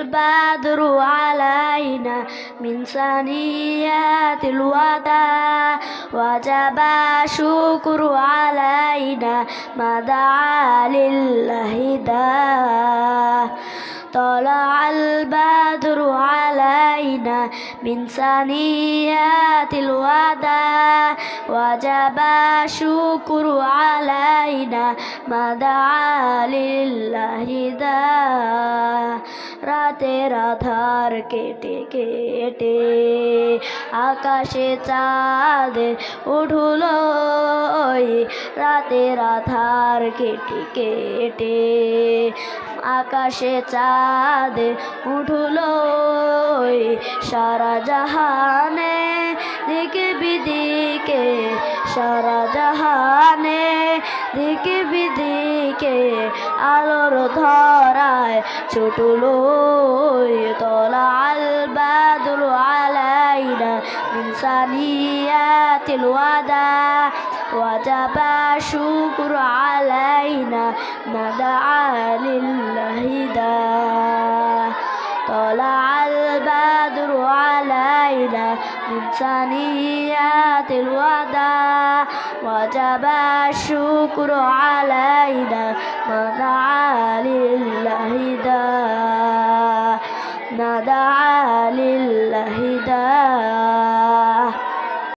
البدر علينا من ثنيات الوداع. وجب شكر علينا ما دعا لله داع. طلع البدر علينا من ثنيات الوداع. وجب شكر علينا ما دعا لله داع. রাতের আধার কেটে কেটে আকাশে চাঁদ উঠল। রাতের আধার কেটে কেটে আকাশে চাঁদ উঠল। সারা জাহানে দিকে বিদিকে, সারা জাহানে দিকে বিদিকে আলোর ধরায় ছুটল তলা আল বাদুল আলাইনা من ثنيات الوداع وجب شكر علينا ما دعا لله داع طلع البدر علينا من ثنيات الوداع وجب الشكر علينا ما دعا لله داع ما دعا لله داع